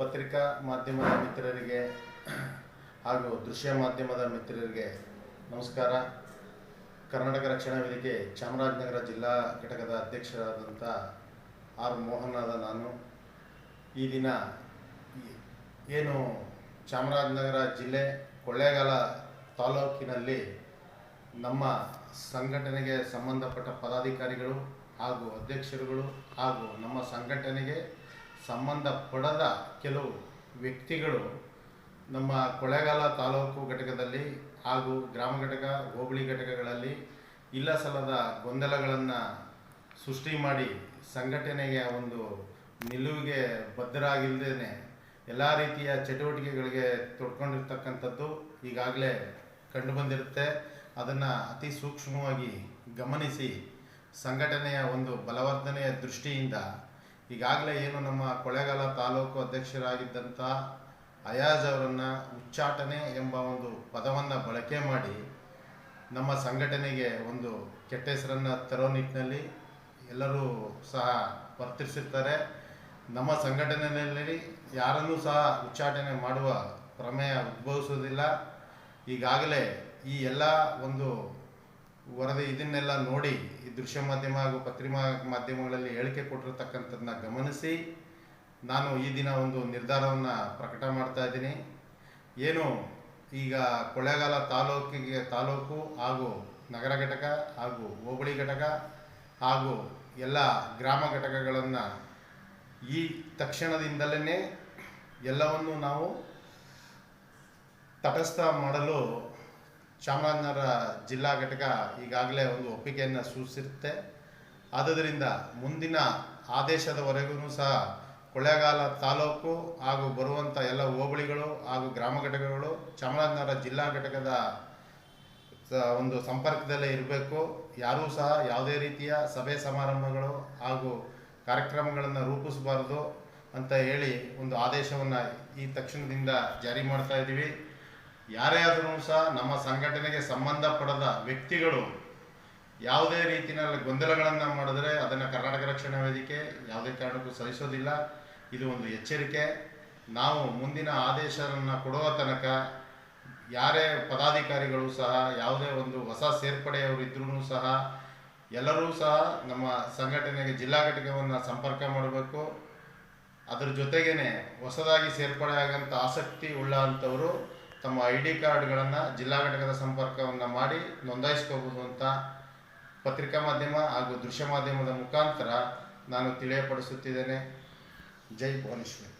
ಪತ್ರಿಕಾ ಮಾಧ್ಯಮದ ಮಿತ್ರರಿಗೆ ಹಾಗೂ ದೃಶ್ಯ ಮಾಧ್ಯಮದ ಮಿತ್ರರಿಗೆ ನಮಸ್ಕಾರ. ಕರ್ನಾಟಕ ರಕ್ಷಣಾ ವೇದಿಕೆ ಚಾಮರಾಜನಗರ ಜಿಲ್ಲಾ ಘಟಕದ ಅಧ್ಯಕ್ಷರಾದಂಥ ಆರ್ ಮೋಹನಾದ ನಾನು. ಈ ದಿನ ಏನು ಚಾಮರಾಜನಗರ ಜಿಲ್ಲೆ ಕೊಳ್ಳೇಗಾಲ ತಾಲೂಕಿನಲ್ಲಿ ನಮ್ಮ ಸಂಘಟನೆಗೆ ಸಂಬಂಧಪಟ್ಟ ಪದಾಧಿಕಾರಿಗಳು ಹಾಗೂ ಅಧ್ಯಕ್ಷರುಗಳು ಹಾಗೂ ನಮ್ಮ ಸಂಘಟನೆಗೆ ಸಂಬಂಧಪಡದ ಕೆಲವು ವ್ಯಕ್ತಿಗಳು ನಮ್ಮ ಕೊಳೆಗಾಲ ತಾಲೂಕು ಘಟಕದಲ್ಲಿ ಹಾಗೂ ಗ್ರಾಮ ಘಟಕ, ಹೋಬಳಿ ಘಟಕಗಳಲ್ಲಿ ಇಲ್ಲ ಸಲ್ಲದ ಗೊಂದಲಗಳನ್ನು ಸೃಷ್ಟಿ ಮಾಡಿ ಸಂಘಟನೆಗೆ ಒಂದು ನಿಲುವಿಗೆ ಬದ್ಧರಾಗಿಲ್ಲದೇ ಎಲ್ಲ ರೀತಿಯ ಚಟುವಟಿಕೆಗಳಿಗೆ ತೊಡ್ಕೊಂಡಿರ್ತಕ್ಕಂಥದ್ದು ಈಗಾಗಲೇ ಕಂಡುಬಂದಿರುತ್ತೆ. ಅದನ್ನು ಅತಿ ಸೂಕ್ಷ್ಮವಾಗಿ ಗಮನಿಸಿ ಸಂಘಟನೆಯ ಒಂದು ಬಲವರ್ಧನೆಯ ದೃಷ್ಟಿಯಿಂದ ಈಗಾಗಲೇ ಏನು ನಮ್ಮ ಕೊಳೆಗಾಲ ತಾಲೂಕು ಅಧ್ಯಕ್ಷರಾಗಿದ್ದಂಥ ಅಯಾಜ್ ಅವರನ್ನು ಉಚ್ಚಾಟನೆ ಎಂಬ ಒಂದು ಪದವನ್ನು ಬಳಕೆ ಮಾಡಿ ನಮ್ಮ ಸಂಘಟನೆಗೆ ಒಂದು ಕೆಟ್ಟ ಹೆಸರನ್ನು ತರೋ ನಿಟ್ಟಿನಲ್ಲಿ ಎಲ್ಲರೂ ಸಹ ವರ್ತಿಸಿರ್ತಾರೆ. ನಮ್ಮ ಸಂಘಟನೆಯಲ್ಲಿ ಯಾರನ್ನೂ ಸಹ ಉಚ್ಚಾಟನೆ ಮಾಡುವ ಪ್ರಮೇಯ ಉದ್ಭವಿಸುವುದಿಲ್ಲ. ಈಗಾಗಲೇ ಈ ಎಲ್ಲ ಒಂದು ವರದಿ ಇದನ್ನೆಲ್ಲ ನೋಡಿ ಈ ದೃಶ್ಯ ಮಾಧ್ಯಮ ಹಾಗೂ ಪತ್ರಿಮಾ ಮಾಧ್ಯಮಗಳಲ್ಲಿ ಹೇಳಿಕೆ ಕೊಟ್ಟಿರ್ತಕ್ಕಂಥದ್ದನ್ನ ಗಮನಿಸಿ ನಾನು ಈ ದಿನ ಒಂದು ನಿರ್ಧಾರವನ್ನು ಪ್ರಕಟ ಮಾಡ್ತಾ ಇದ್ದೀನಿ. ಏನು ಈಗ ಕೊಳ್ಳೇಗಾಲ ತಾಲೂಕಿಗೆ ತಾಲೂಕು ಹಾಗೂ ನಗರ ಘಟಕ ಹಾಗೂ ಹೋಬಳಿ ಘಟಕ ಹಾಗೂ ಎಲ್ಲ ಗ್ರಾಮ ಘಟಕಗಳನ್ನು ಈ ತಕ್ಷಣದಿಂದಲೇ ಎಲ್ಲವನ್ನು ನಾವು ತಟಸ್ಥ ಮಾಡಲು ಚಾಮರಾಜನಗರ ಜಿಲ್ಲಾ ಘಟಕ ಈಗಾಗಲೇ ಒಂದು ಒಪ್ಪಿಗೆಯನ್ನು ಸೂಚಿಸಿರುತ್ತೆ. ಆದ್ದರಿಂದ ಮುಂದಿನ ಆದೇಶದವರೆಗೂ ಸಹ ಕೊಳ್ಳೇಗಾಲ ತಾಲೂಕು ಹಾಗೂ ಬರುವಂಥ ಎಲ್ಲ ಹೋಬಳಿಗಳು ಹಾಗೂ ಗ್ರಾಮ ಘಟಕಗಳು ಚಾಮರಾಜನಗರ ಜಿಲ್ಲಾ ಘಟಕದ ಒಂದು ಸಂಪರ್ಕದಲ್ಲೇ ಇರಬೇಕು. ಯಾರೂ ಸಹ ಯಾವುದೇ ರೀತಿಯ ಸಭೆ ಸಮಾರಂಭಗಳು ಹಾಗೂ ಕಾರ್ಯಕ್ರಮಗಳನ್ನು ರೂಪಿಸಬಾರ್ದು ಅಂತ ಹೇಳಿ ಒಂದು ಆದೇಶವನ್ನು ಈ ತಕ್ಷಣದಿಂದ ಜಾರಿ ಮಾಡ್ತಾ ಇದ್ದೀವಿ. ಯಾರೇ ಆದರೂ ಸಹ ನಮ್ಮ ಸಂಘಟನೆಗೆ ಸಂಬಂಧಪಡದ ವ್ಯಕ್ತಿಗಳು ಯಾವುದೇ ರೀತಿಯಲ್ಲಿ ಗೊಂದಲಗಳನ್ನು ಮಾಡಿದ್ರೆ ಅದನ್ನು ಕರ್ನಾಟಕ ರಕ್ಷಣಾ ವೇದಿಕೆ ಯಾವುದೇ ಕಾರಣಕ್ಕೂ ಸಹಿಸೋದಿಲ್ಲ. ಇದು ಒಂದು ಎಚ್ಚರಿಕೆ. ನಾವು ಮುಂದಿನ ಆದೇಶವನ್ನು ಕೊಡುವ ತನಕ ಯಾರೇ ಪದಾಧಿಕಾರಿಗಳು ಸಹ, ಯಾವುದೇ ಒಂದು ಹೊಸ ಸೇರ್ಪಡೆಯವರು ಇದ್ರೂ ಸಹ ಎಲ್ಲರೂ ಸಹ ನಮ್ಮ ಸಂಘಟನೆಗೆ, ಜಿಲ್ಲಾ ಘಟಕವನ್ನು ಸಂಪರ್ಕ ಮಾಡಬೇಕು. ಅದರ ಜೊತೆಗೇ ಹೊಸದಾಗಿ ಸೇರ್ಪಡೆ ಆಗಂಥ ಆಸಕ್ತಿ ಉಳ್ಳ ಅಂಥವರು ತಮ್ಮ ಐ ಡಿ ಕಾರ್ಡ್ಗಳನ್ನು ಜಿಲ್ಲಾ ಘಟಕದ ಸಂಪರ್ಕವನ್ನು ಮಾಡಿ ನೋಂದಾಯಿಸ್ಕೋಬೋದು ಅಂತ ಪತ್ರಿಕಾ ಮಾಧ್ಯಮ ಹಾಗೂ ದೃಶ್ಯ ಮಾಧ್ಯಮದ ಮುಖಾಂತರ ನಾನು ತಿಳಿಯಪಡಿಸುತ್ತಿದ್ದೇನೆ. ಜೈ ಭುವನೇಶ್ವರಿ.